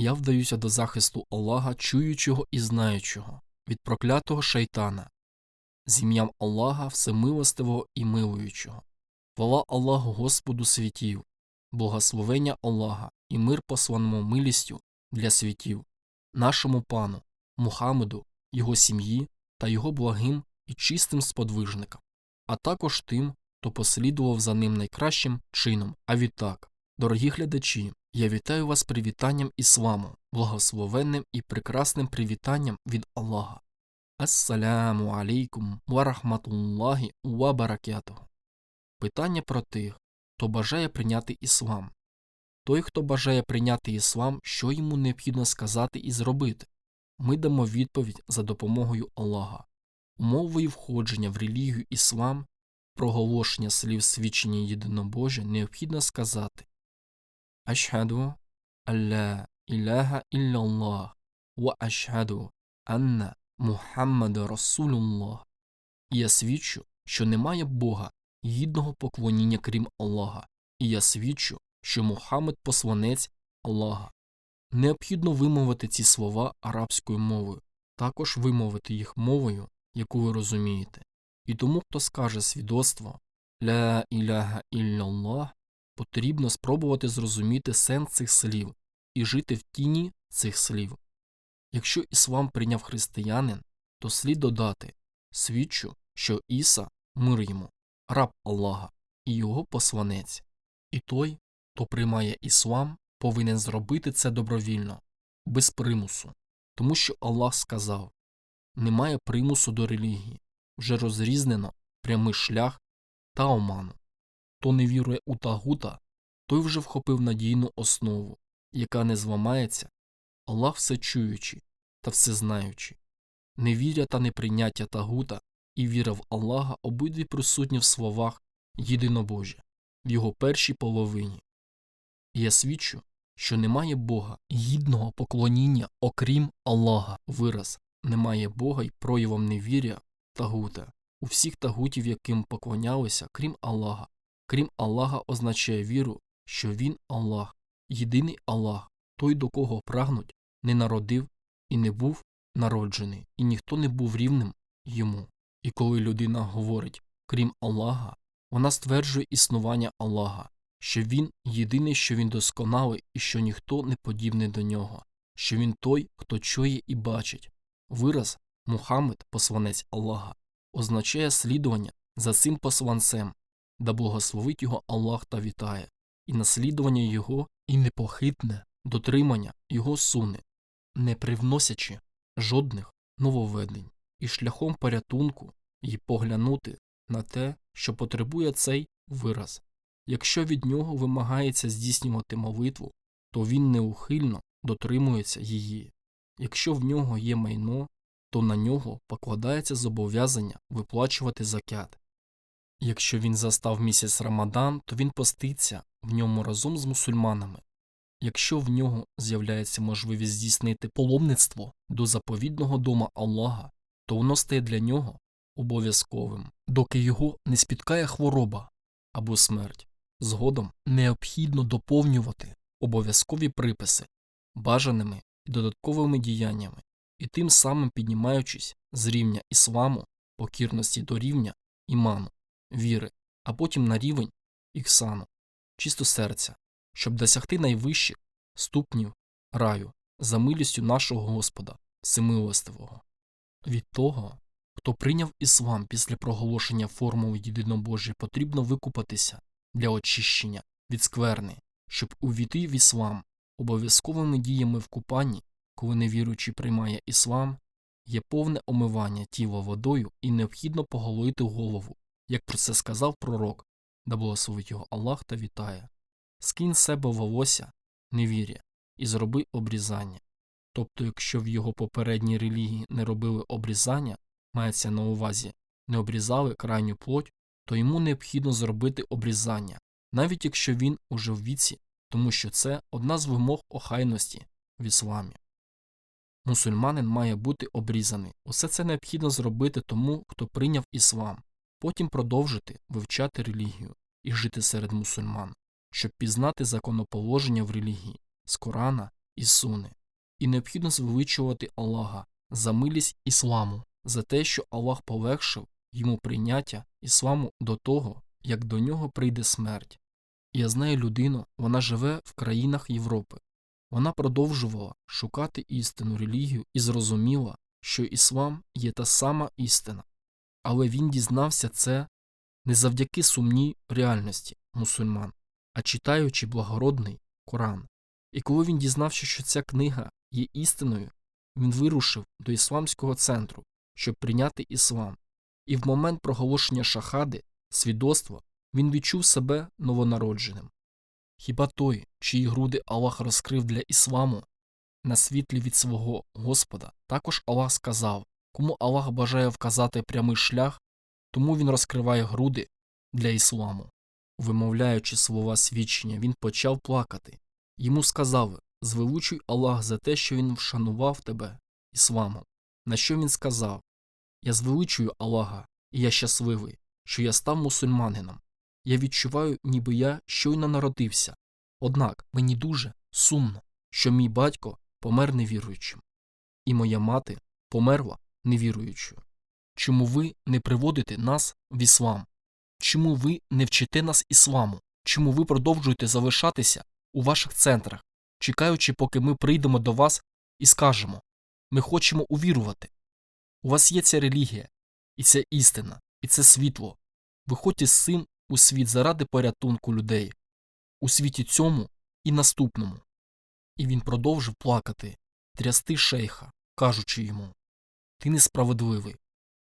Я вдаюся до захисту Аллаха, чуючого і знаючого, від проклятого шайтана, з ім'ям Аллаха Всемилостивого і милуючого. Хвала Аллаху Господу світів, благословення Аллаха і мир посланому милістю для світів, нашому пану, Мухаммеду, його сім'ї та його благим і чистим сподвижникам, а також тим, хто послідував за ним найкращим чином. А відтак, дорогі глядачі, я вітаю вас привітанням ісламу, благословенним і прекрасним привітанням від Аллаха. Ассаляму алейкум ва рахматуллахі ва баракятуху. Питання про тих, хто бажає прийняти іслам. Той, хто бажає прийняти іслам, що йому необхідно сказати і зробити. Ми дамо відповідь за допомогою Аллаха. Умовою входження в релігію іслам, проголошення слів свідчення єдинобожжя необхідно сказати Ашхаду алла іляха ілляллах ва ашхаду анна Мухаммада Расулуллах. І я свідчу, що немає Бога, гідного поклоніння крім Аллаха, і я свідчу, що Мухаммед посланець Аллаха. Необхідно вимовити ці слова арабською мовою, також вимовити їх мовою, яку ви розумієте. І тому, хто скаже свідоцтво Ля іляха ілляллах, потрібно спробувати зрозуміти сенс цих слів і жити в тіні цих слів. Якщо іслам прийняв християнин, то слід додати свідчу, що Іса, мир йому, раб Аллаха і його посланець, і той, хто приймає іслам, повинен зробити це добровільно, без примусу, тому що Аллах сказав немає примусу до релігії, вже розрізнено прямий шлях та оману. Хто не вірує у тагута, той вже вхопив надійну основу, яка не зламається, Аллах всечуючий та всезнаючий. Невіря та неприйняття тагута і віра в Аллаха обидві присутні в словах єдинобожжя, в його першій половині. І я свідчу, що немає Бога гідного поклоніння, окрім Аллаха, вираз немає Бога й проявом невір'я тагута. У всіх тагутів, яким поклонялися, крім Аллаха. Крім Аллаха означає віру, що Він Аллах, єдиний Аллах, той, до кого прагнуть, не народив і не був народжений, і ніхто не був рівним йому. І коли людина говорить крім Аллаха, вона стверджує існування Аллаха, що він єдиний, що він досконалий і що ніхто не подібний до нього, що він той, хто чує і бачить. Вираз Мухаммед, посланець Аллаха, означає слідування за цим посланцем, да благословить його Аллах та вітає, і наслідування його і непохитне дотримання його суни, не привносячи жодних нововведень, і шляхом порятунку й поглянути на те, що потребує цей вираз. Якщо від нього вимагається здійснювати молитву, то він неухильно дотримується її. Якщо в нього є майно, то на нього покладається зобов'язання виплачувати закят. Якщо він застав місяць Рамадан, то він поститься в ньому разом з мусульманами. Якщо в нього з'являється можливість здійснити паломництво до заповідного дома Аллаха, то воно стає для нього обов'язковим, доки його не спіткає хвороба або смерть. Згодом необхідно доповнювати обов'язкові приписи бажаними і додатковими діяннями, і тим самим піднімаючись з рівня ісламу, покірності до рівня іману, віри, а потім на рівень іксану, чисто серця, щоб досягти найвищих ступнів раю за милістю нашого Господа, Всемилостивого. Від того, хто прийняв іслам після проголошення формули єдинобожжя, потрібно викупатися для очищення від скверни, щоб увійти в іслам обов'язковими діями в купанні, коли невіруючий приймає іслам, є повне омивання тіла водою і необхідно поголити голову, як про це сказав пророк, да благословить його Аллах та вітає. Скинь себе волосся, невір'я, і зроби обрізання. Тобто, якщо в його попередній релігії не робили обрізання, мається на увазі, не обрізали крайню плоть, то йому необхідно зробити обрізання, навіть якщо він уже в віці, тому що це одна з вимог охайності в ісламі. Мусульманин має бути обрізаний. Усе це необхідно зробити тому, хто прийняв іслам, потім продовжити вивчати релігію і жити серед мусульман, щоб пізнати законоположення в релігії з Корана і суни. І необхідно звеличувати Аллаха за милість ісламу, за те, що Аллах полегшив йому прийняття ісламу до того, як до нього прийде смерть. Я знаю людину, вона живе в країнах Європи. Вона продовжувала шукати істину релігію і зрозуміла, що іслам є та сама істина. Але він дізнався це не завдяки сумній реальності мусульман, а читаючи благородний Коран. І коли він дізнався, що ця книга є істиною, він вирушив до ісламського центру, щоб прийняти іслам. І в момент проголошення шахади, свідоцтва, він відчув себе новонародженим. Хіба той, чиї груди Аллах розкрив для ісламу, на світлі від свого Господа, також Аллах сказав, кому Аллах бажає вказати прямий шлях, тому він розкриває груди для ісламу. Вимовляючи слова свідчення, він почав плакати. Йому сказали Звеличуй Аллах за те, що він вшанував тебе ісламом. На що він сказав Я звеличую Аллаха, і я щасливий, що я став мусульманином. Я відчуваю, ніби я щойно народився. Однак мені дуже сумно, що мій батько помер невіруючим, і моя мати померла невіруючою. Чому ви не приводите нас в іслам? Чому ви не вчите нас ісламу? Чому ви продовжуєте залишатися у ваших центрах, чекаючи, поки ми прийдемо до вас і скажемо ми хочемо увірувати. У вас є ця релігія, і ця істина, і це світло. Виходьте з цим у світ заради порятунку людей, у світі цьому і наступному. І він продовжив плакати, трясти шейха, кажучи йому Ти несправедливий,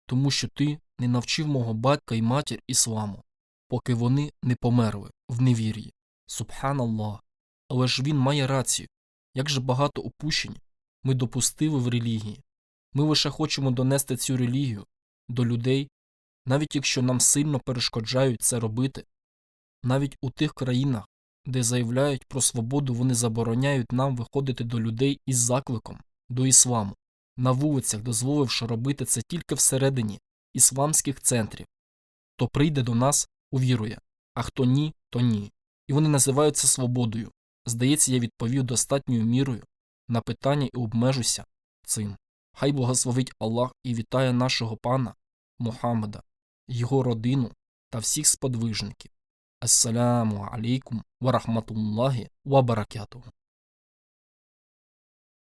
тому що ти не навчив мого батька і матір ісламу, поки вони не померли в невір'ї. Субханаллах. Але ж він має рацію. Як же багато упущень ми допустили в релігії. Ми лише хочемо донести цю релігію до людей, навіть якщо нам сильно перешкоджають це робити. Навіть у тих країнах, де заявляють про свободу, вони забороняють нам виходити до людей із закликом до ісламу, на вулицях, дозволивши робити це тільки всередині ісламських центрів. Хто прийде до нас, увірує, а хто ні, то ні. І вони називають це свободою. Здається, я відповів достатньою мірою на питання і обмежуся цим. Хай благословить Аллах і вітає нашого пана Мухаммеда, його родину та всіх сподвижників. Ассаляму алейкум ва рахматуллахі ва баракятуху.